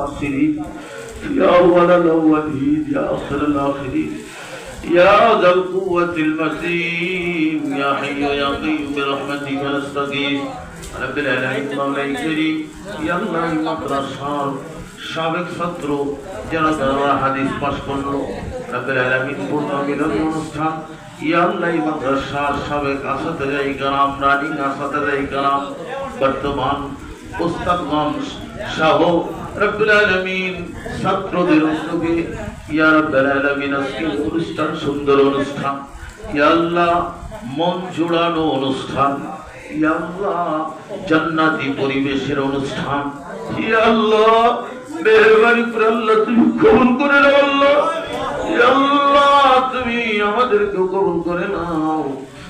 الخاسرين يا أول الأولين يا آخر الآخرين يا ذا القوة المتين يا حي يا قيوم برحمتك نستغيث رب العالمين مولاي كريم يا الله মাদ্রাসার সাবেক ছাত্র যারা তারা হাদিস পাশ করলো রব্বুল আলামিন পূর্ণ মিলন অনুষ্ঠান ইয়া আল্লাহ এই মাদ্রাসার সাবেক আসাদাই কারাম রানিং আসাদাই কারাম বর্তমান উস্তাদগঞ্জ সহ রব্বুল আলামিন ছাত্রদের উদ্যোগে ইয়া রব্বুল আলামিন আজকে অনুষ্ঠান, সুন্দর অনুষ্ঠান। ইয়া আল্লাহ, মন জোড়ানো অনুষ্ঠান। ইয়া আল্লাহ, জান্নাতি পরিবেশের অনুষ্ঠান। ইয়া আল্লাহ, মেহরবানি করে আল্লাহ, তুমি কবুল করে নাও আল্লাহ। ইয়া আল্লাহ, তুমি আমাদেরকে কবুল করে নাও।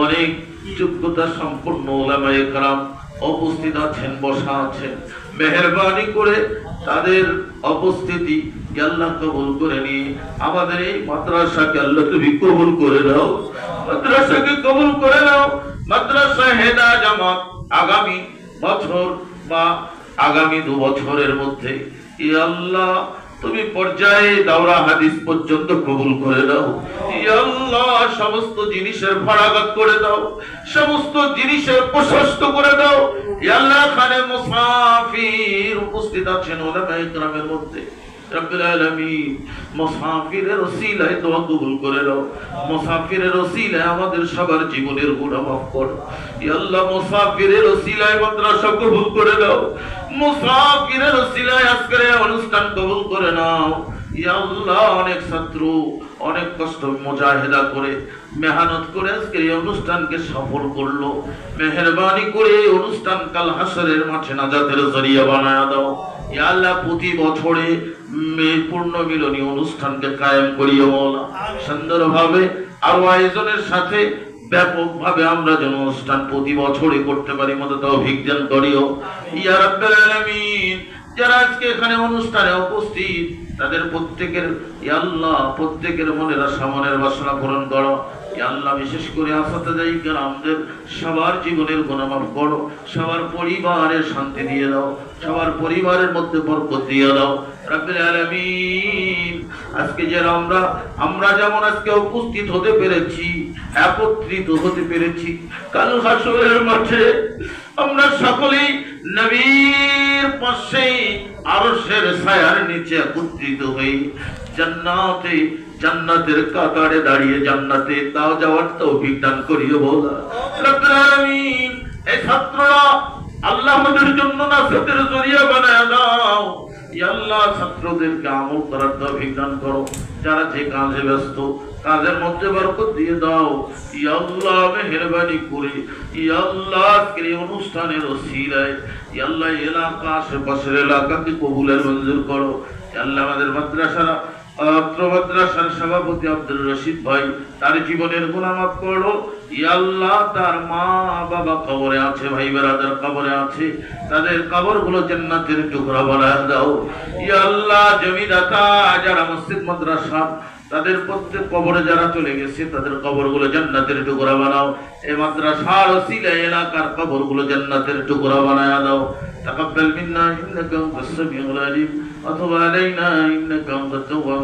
অনেক যোগ্যতা সম্পন্ন ওলামা ইকরাম উপস্থিত আছেন, বসা আছেন। মেহরবানি করে তাদের ইয়া আল্লাহ কবুল করে নিয়ে আমাদের এই মাদ্রাসাকে আল্লাহ তুমি কবুল করে নাও। মাদ্রাসাকে কবুল করে নাও। মাদ্রাসা হেদা জামাত আগামী বছর বা আগামী দু বছরের মধ্যে। আল্লাহ তুমি পর্যায়ে দাওরা হাদিস পর্যন্ত কবুল করে দাও। আল্লাহ, সমস্ত জিনিসের ভাড়াঘাত করে দাও। সমস্ত জিনিসের প্রশস্ত করে দাও। আল্লাহ, খানে মুসাফির উপস্থিত আছেন ওলামা ইকরামের মধ্যে। অনেক ছাত্র অনেক কষ্ট মুজাহিদা করে মেহনত করে আজকের এই অনুষ্ঠানকে সফল করল। মেহরবানি করে অনুষ্ঠান কাল হাসরের মাঠে নাজাতের জরিয়া বানায়া দাও। আল্লাহ প্রতি বছরে পূর্ণ মিলনী অনুষ্ঠানকে কায়েম করিও মৌলা। সুন্দরভাবে আরও আয়োজনের সাথে ব্যাপকভাবে আমরা যেন অনুষ্ঠান প্রতি করতে পারি মতো করিও। ইয়া রাব্বাল আলামিন যারা আজকে এখানে অনুষ্ঠানে উপস্থিত তাদের প্রত্যেকের আল্লাহ প্রত্যেকের মনের আশা মনের বাসনা পূরণ করো। আল্লাহ বিশেষ করে আসাতে যাই সবার জীবনের গুণমাপ করো, সবার পরিবারের শান্তি দিয়ে দাও, সবার পরিবারের মধ্যে বরকত দিয়ে দাও। আজকে যারা আমরা আমরা যেমন আজকে উপস্থিত হতে পেরেছি, একত্রিত হতে পেরেছি, কাল হাসরের মাঠে আমরা সকলেই নবীর পাশে আরশের ছায়ার নিচে একত্রিত হই। জান্নাতে, জান্নাতের কাতারে দাঁড়িয়ে জান্নাতে তাও যাওয়ার করিও বলা। এই ছাত্ররা, আল্লাহ আমাদের জন্য জরিয়া বানায় দাও। আল্লাহ ছাত্রদেরকে আমল করার করো। যারা যে কাজে ব্যস্ত, কাজের মধ্যে বরকত দিয়ে দাও। ইয়া আল্লাহ মেহেরবানি করে ইয়া আল্লাহ আজকের এই অনুষ্ঠানের ওসিলায় ইয়া আল্লাহ এলাকা আশেপাশের এলাকাকে কবুলের মঞ্জুর করো। আল্লাহ আমাদের মাদ্রাসারা অত্র মাদ্রাসার সভাপতি আব্দুল রশিদ ভাই তার জীবনের গুণামাত করো ইয়া আল্লাহ তার মা বাবা কবরে আছে ভাই বেরাদার কবরে আছে তাদের কবর গুলো জান্নাতের টুকরা বানায় দাও ইয়া আল্লাহ জমিদাতা যারা মসজিদ মাদ্রাসা তাদের প্রত্যেক কবরে যারা চলে গেছে তাদের কবরগুলো জান্নাতের টুকরা বানাও এই মাদ্রাসার ওসিলা এলাকার কবরগুলো জান্নাতের টুকরা বানায় দাও تقبل منا انك انت السميع العليم وتب علينا انك انت التواب